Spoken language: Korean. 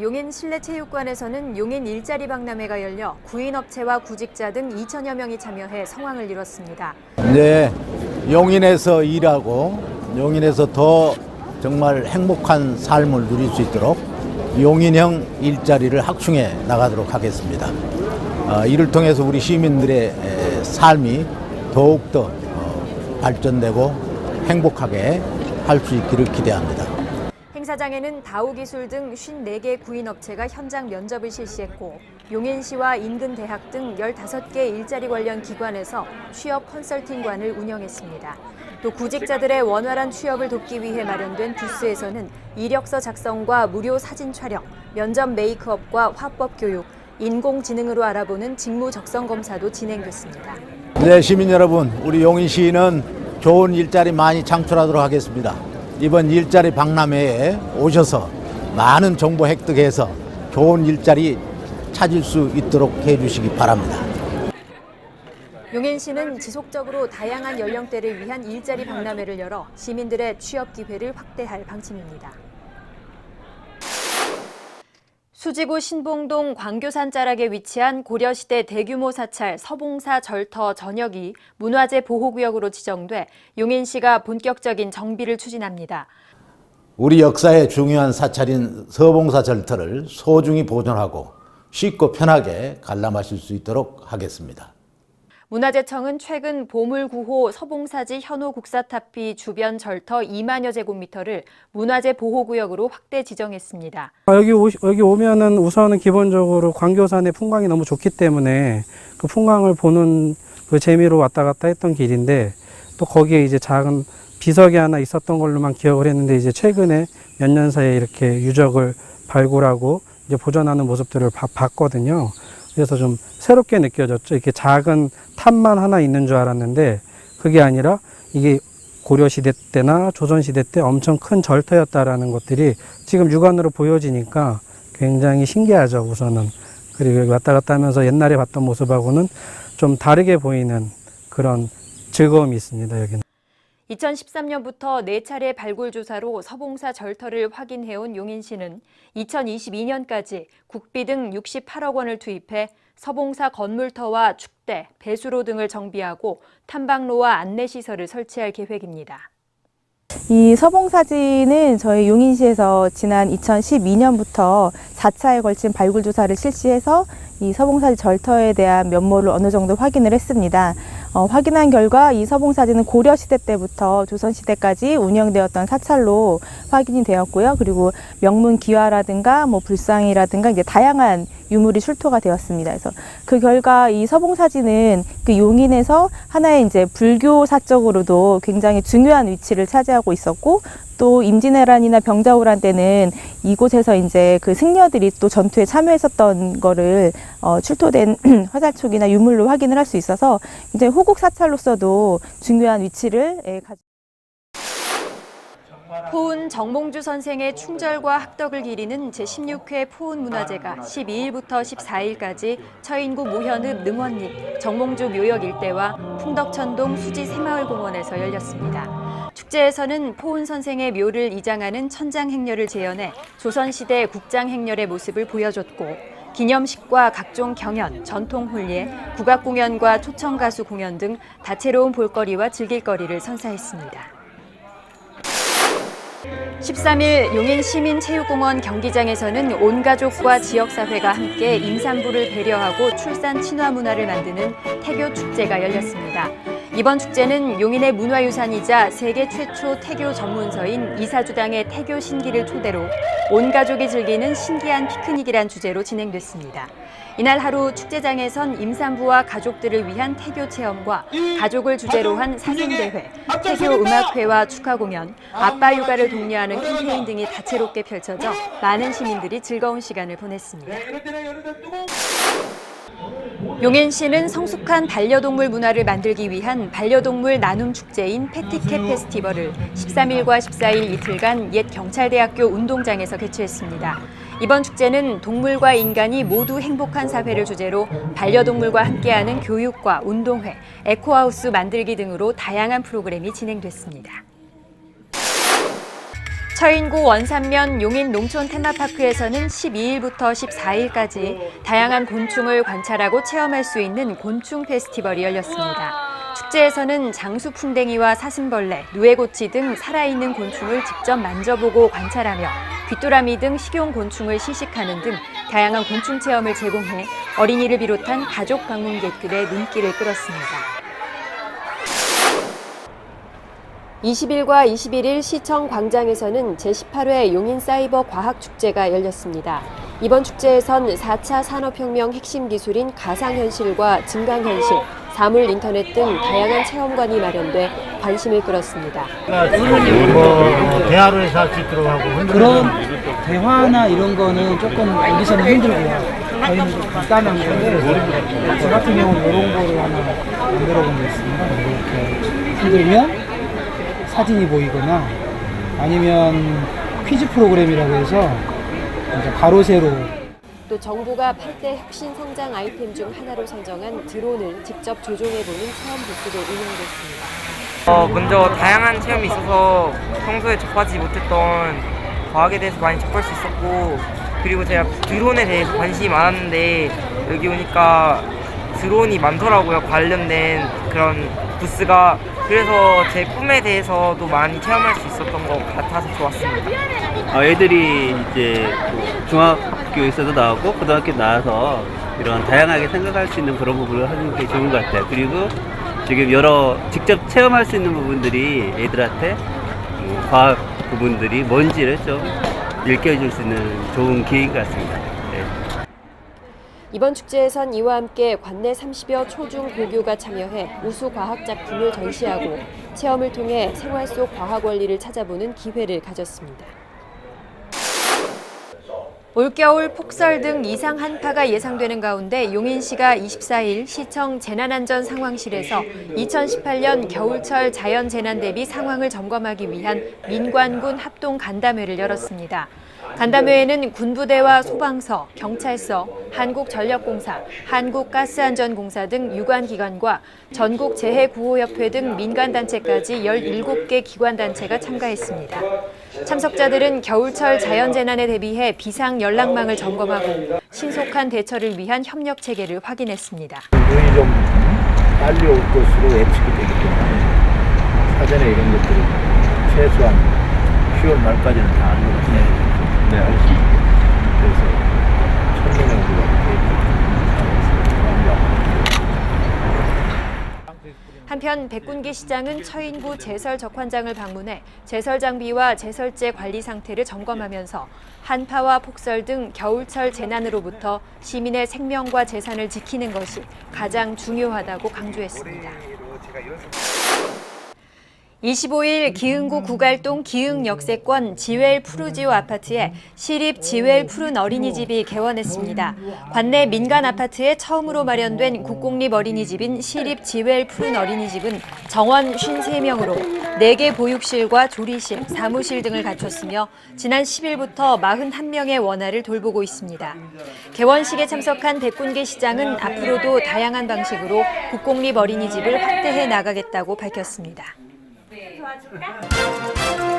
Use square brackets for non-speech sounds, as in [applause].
용인 실내체육관에서는 용인 일자리 박람회가 열려 구인업체와 구직자 등 2천여 명이 참여해 성황을 이뤘습니다. 이제 용인에서 일하고 용인에서 더 정말 행복한 삶을 누릴 수 있도록 용인형 일자리를 확충해 나가도록 하겠습니다. 어, 이를 통해서 우리 시민들의 에, 삶이 더욱더 어, 발전되고 행복하게 할 수 있기를 기대합니다. 행사장에는 다우 기술 등 54개 구인 업체가 현장 면접을 실시했고 용인시와 인근 대학 등 15개 일자리 관련 기관에서 취업 컨설팅관을 운영했습니다. 또 구직자들의 원활한 취업을 돕기 위해 마련된 부스에서는 이력서 작성과 무료 사진 촬영, 면접 메이크업과 화법 교육, 인공지능으로 알아보는 직무 적성 검사도 진행됐습니다. 네, 시민 여러분, 우리 용인시는 좋은 일자리 많이 창출하도록 하겠습니다. 이번 일자리 박람회에 오셔서 많은 정보 획득해서 좋은 일자리 찾을 수 있도록 해주시기 바랍니다. 용인시는 지속적으로 다양한 연령대를 위한 일자리 박람회를 열어 시민들의 취업 기회를 확대할 방침입니다. 수지구 신봉동 광교산 자락에 위치한 고려시대 대규모 사찰 서봉사 절터 전역이 문화재 보호구역으로 지정돼 용인시가 본격적인 정비를 추진합니다. 우리 역사의 중요한 사찰인 서봉사 절터를 소중히 보존하고 쉽고 편하게 관람하실 수 있도록 하겠습니다. 문화재청은 최근 보물구호 서봉사지 현호 국사타피 주변 절터 2만여 제곱미터를 문화재 보호구역으로 확대 지정했습니다. 아, 여기 오, 여기 오면은 우선은 기본적으로 광교산의 풍광이 너무 좋기 때문에 그 풍광을 보는 그 재미로 왔다 갔다 했던 길인데 또 거기에 이제 작은 비석이 하나 있었던 걸로만 기억을 했는데 이제 최근에 몇 년 사이에 이렇게 유적을 발굴하고 이제 보존하는 모습들을 봐- 봤거든요. 그래서 좀 새롭게 느껴졌죠. 이렇게 작은 탑만 하나 있는 줄 알았는데 그게 아니라 이게 고려 시대 때나 조선 시대 때 엄청 큰 절터였다라는 것들이 지금 육안으로 보여지니까 굉장히 신기하죠. 우선은 그리고 왔다 갔다 하면서 옛날에 봤던 모습하고는 좀 다르게 보이는 그런 즐거움이 있습니다. 여기는. 2013년부터 네차례 발굴 조사로 서봉사 절터를 확인해온 용인시는 2022년까지 국비 등 68억 원을 투입해 서봉사 건물터와 축대, 배수로 등을 정비하고 탐방로와 안내시설을 설치할 계획입니다. 이 서봉사진은 저희 용인시에서 지난 2012년부터 4차에 걸친 발굴 조사를 실시해서 이 서봉사진 절터에 대한 면모를 어느 정도 확인을 했습니다. 어, 확인한 결과 이 서봉사진은 고려시대 때부터 조선시대까지 운영되었던 사찰로 확인이 되었고요. 그리고 명문 기와라든가 뭐 불상이라든가 이제 다양한 유물이 출토가 되었습니다. 그래서 그 결과 이 서봉 사진은 그 용인에서 하나의 이제 불교 사적으로도 굉장히 중요한 위치를 차지하고 있었고 또 임진왜란이나 병자호란 때는 이곳에서 이제 그 승려들이 또 전투에 참여했었던 거를 어, 출토된 [clears throat] 화살촉이나 유물로 확인을 할 수 있어서 이제 호국 사찰로서도 중요한 위치를 예, 가지고 포운 정몽주 선생의 충절과 학덕을 기리는 제16회 포운문화제가 12일부터 14일까지 처인구 모현읍 능원리, 정몽주 묘역 일대와 풍덕천동 수지 새마을공원에서 열렸습니다. 축제에서는 포운 선생의 묘를 이장하는 천장 행렬을 재현해 조선시대 국장 행렬의 모습을 보여줬고 기념식과 각종 경연, 전통 홀례, 국악 공연과 초청 가수 공연 등 다채로운 볼거리와 즐길거리를 선사했습니다. 13일 용인 시민체육공원 경기장에서는 온 가족과 지역사회가 함께 임산부를 배려하고 출산 친화 문화를 만드는 태교 축제가 열렸습니다. 이번 축제는 용인의 문화유산이자 세계 최초 태교 전문서인 이사주당의 태교 신기를 토대로 온 가족이 즐기는 신기한 피크닉이란 주제로 진행됐습니다. 이날 하루 축제장에선 임산부와 가족들을 위한 태교 체험과 가족을 주제로 한 사생대회, 태교 음악회와 축하 공연, 아빠 육아를 독려하는 캠페인 등이 다채롭게 펼쳐져 많은 시민들이 즐거운 시간을 보냈습니다. 용인시는 성숙한 반려동물 문화를 만들기 위한 반려동물 나눔 축제인 패티캣 페스티벌을 13일과 14일 이틀간 옛 경찰대학교 운동장에서 개최했습니다. 이번 축제는 동물과 인간이 모두 행복한 사회를 주제로 반려동물과 함께하는 교육과 운동회, 에코하우스 만들기 등으로 다양한 프로그램이 진행됐습니다. 처인구 원산면 용인 농촌 테마파크에서는 12일부터 14일까지 다양한 곤충을 관찰하고 체험할 수 있는 곤충 페스티벌이 열렸습니다. 축제에서는 장수풍뎅이와 사슴벌레, 누에고치 등 살아있는 곤충을 직접 만져보고 관찰하며 귀뚜라미 등 식용 곤충을 시식하는 등 다양한 곤충 체험을 제공해 어린이를 비롯한 가족 방문객들의 눈길을 끌었습니다. 20일과 21일 시청 광장에서는 제18회 용인 사이버 과학 축제가 열렸습니다. 이번 축제에선 4차 산업혁명 핵심 기술인 가상현실과 증강현실, 사물 인터넷 등 다양한 체험관이 마련돼 관심을 끌었습니다. 뭐 대화로 해서 할 수 있도록 하고 그런 대화나 이런 거는 조금 여기서는 힘들고요. 저희는 좀 간단한 건데 저 같은 경우는 이런 거를 하나 만들어 본 게 있습니다. 이렇게 흔들면 사진이 보이거나 아니면 퀴즈 프로그램이라고 해서 이제 가로 세로 또 정부가 8대 혁신 성장 아이템 중 하나로 선정한 드론을 직접 조종해보는 체험 부스도 운영됐습니다. 어, 먼저 다양한 체험이 있어서 평소에 접하지 못했던 과학에 대해서 많이 접할 수 있었고 그리고 제가 드론에 대해서 관심이 많았는데 여기 오니까 드론이 많더라고요 관련된 그런 부스가 그래서 제 꿈에 대해서도 많이 체험할 수 있었던 것 같아서 좋았습니다. 어, 애들이 이제 중학 교에서도 나오고 고등학교 나와서 이런 다양하게 생각할 수 있는 그런 부분을 하는 게 좋은 것 같아요. 그리고 지금 여러 직접 체험할 수 있는 부분들이 애들한테 음, 과학 부분들이 뭔지를 좀 일깨워줄 수 있는 좋은 기회인 것 같습니다. 네. 이번 축제에선 이와 함께 관내 30여 초중 고교가 참여해 우수 과학 작품을 전시하고 체험을 통해 생활 속 과학 원리를 찾아보는 기회를 가졌습니다. 올겨울 폭설 등 이상 한파가 예상되는 가운데 용인시가 24일 시청 재난안전 상황실에서 2018년 겨울철 자연재난 대비 상황을 점검하기 위한 민관군 합동 간담회를 열었습니다. 간담회에는 군부대와 소방서, 경찰서, 한국전력공사, 한국가스안전공사 등 유관기관과 전국재해구호협회 등 민간단체까지 17개 기관단체가 참가했습니다. 참석자들은 겨울철 자연재난에 대비해 비상 연락망을 점검하고 신속한 대처를 위한 협력 체계를 확인했습니다. 눈이 좀 빨리 올 것으로 예측이 되기 때문에 사전에 이런 것들을 최소한 10월 말까지는 다 알고 있어요. 네, 알겠습니다. 그래서 천년에 우리가 한편 백군기 시장은 처인구 제설 적환장을 방문해 제설 장비와 제설제 관리 상태를 점검하면서 한파와 폭설 등 겨울철 재난으로부터 시민의 생명과 재산을 지키는 것이 가장 중요하다고 강조했습니다. 25일 기흥구 구갈동 기흥역세권 지웰 푸르지오 아파트에 시립 지웰 푸른 어린이집이 개원했습니다. 관내 민간 아파트에 처음으로 마련된 국공립 어린이집인 시립 지웰 푸른 어린이집은 정원 53명으로 4개 보육실과 조리실, 사무실 등을 갖췄으며 지난 10일부터 41명의 원활을 돌보고 있습니다. 개원식에 참석한 백군계 시장은 앞으로도 다양한 방식으로 국공립 어린이집을 확대해 나가겠다고 밝혔습니다. 도와줄까?